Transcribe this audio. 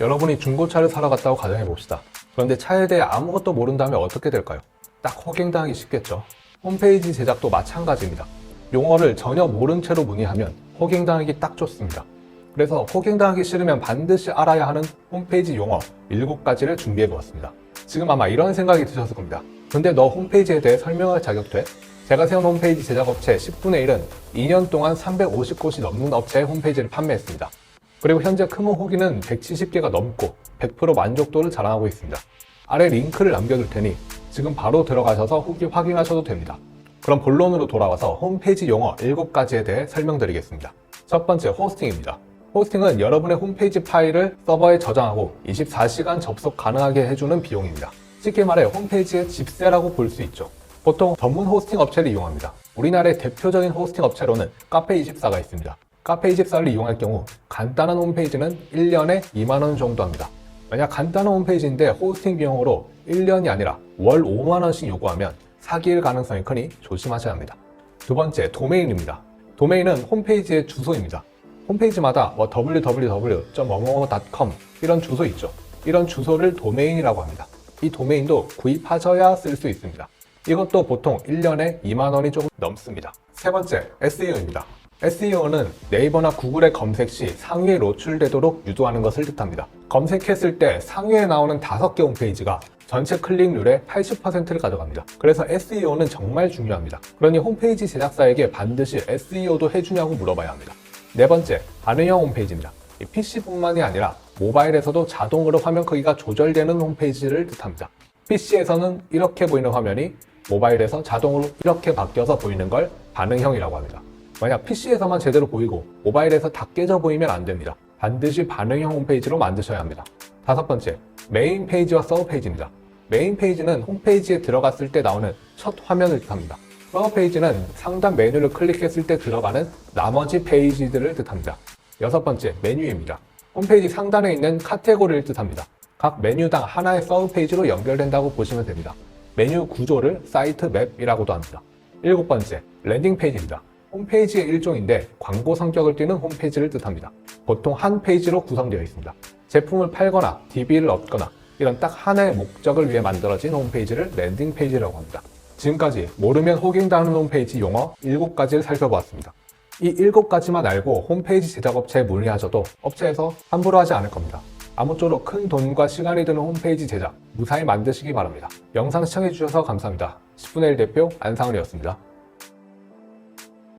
여러분이 중고차를 사러 갔다고 가정해 봅시다. 그런데 차에 대해 아무것도 모른다면 어떻게 될까요? 딱 허갱당하기 쉽겠죠. 홈페이지 제작도 마찬가지입니다. 용어를 전혀 모른 채로 문의하면 허갱당하기 딱 좋습니다. 그래서 호갱당하기 싫으면 반드시 알아야 하는 홈페이지 용어 7가지를 준비해 보았습니다. 지금 아마 이런 생각이 드셨을 겁니다. 근데 너 홈페이지에 대해 설명할 자격 돼? 제가 세운 홈페이지 제작업체 10분의 1은 2년 동안 350곳이 넘는 업체의 홈페이지를 판매했습니다. 그리고 현재 크모 후기는 170개가 넘고 100% 만족도를 자랑하고 있습니다. 아래 링크를 남겨둘 테니 지금 바로 들어가셔서 후기 확인하셔도 됩니다. 그럼 본론으로 돌아와서 홈페이지 용어 7가지에 대해 설명드리겠습니다. 첫 번째 호스팅입니다. 호스팅은 여러분의 홈페이지 파일을 서버에 저장하고 24시간 접속 가능하게 해주는 비용입니다. 쉽게 말해 홈페이지의 집세라고 볼 수 있죠. 보통 전문 호스팅 업체를 이용합니다. 우리나라의 대표적인 호스팅 업체로는 카페24가 있습니다. 카페24를 이용할 경우 간단한 홈페이지는 1년에 2만원 정도 합니다. 만약 간단한 홈페이지인데 호스팅 비용으로 1년이 아니라 월 5만원씩 요구하면 사기일 가능성이 크니 조심하셔야 합니다. 두 번째, 도메인입니다. 도메인은 홈페이지의 주소입니다. 홈페이지마다 뭐 www.뭐뭐뭐.com 이런 주소 있죠. 이런 주소를 도메인이라고 합니다. 이 도메인도 구입하셔야 쓸 수 있습니다. 이것도 보통 1년에 2만 원이 조금 넘습니다. 세 번째, SEO입니다. SEO는 네이버나 구글의 검색 시 상위에 노출되도록 유도하는 것을 뜻합니다. 검색했을 때 상위에 나오는 5개 홈페이지가 전체 클릭률의 80%를 가져갑니다. 그래서 SEO는 정말 중요합니다. 그러니 홈페이지 제작사에게 반드시 SEO도 해주냐고 물어봐야 합니다. 네 번째, 반응형 홈페이지입니다. 이 PC뿐만이 아니라 모바일에서도 자동으로 화면 크기가 조절되는 홈페이지를 뜻합니다. PC에서는 이렇게 보이는 화면이 모바일에서 자동으로 이렇게 바뀌어서 보이는 걸 반응형이라고 합니다. 만약 PC에서만 제대로 보이고 모바일에서 다 깨져 보이면 안 됩니다. 반드시 반응형 홈페이지로 만드셔야 합니다. 다섯 번째, 메인 페이지와 서브 페이지입니다. 메인 페이지는 홈페이지에 들어갔을 때 나오는 첫 화면을 뜻합니다. 서브 페이지는 상단 메뉴를 클릭했을 때 들어가는 나머지 페이지들을 뜻합니다. 여섯 번째, 메뉴입니다. 홈페이지 상단에 있는 카테고리를 뜻합니다. 각 메뉴당 하나의 서브 페이지로 연결된다고 보시면 됩니다. 메뉴 구조를 사이트 맵이라고도 합니다. 일곱 번째, 랜딩 페이지입니다. 홈페이지의 일종인데 광고 성격을 띠는 홈페이지를 뜻합니다. 보통 한 페이지로 구성되어 있습니다. 제품을 팔거나 DB를 얻거나 이런 딱 하나의 목적을 위해 만들어진 홈페이지를 랜딩 페이지라고 합니다. 지금까지 모르면 호갱당하는 홈페이지 용어 7가지를 살펴보았습니다. 이 7가지만 알고 홈페이지 제작업체에 문의하셔도 업체에서 함부로 하지 않을 겁니다. 아무쪼록 큰 돈과 시간이 드는 홈페이지 제작 무사히 만드시기 바랍니다. 영상 시청해주셔서 감사합니다. 10분의 1 대표 안상을이었습니다.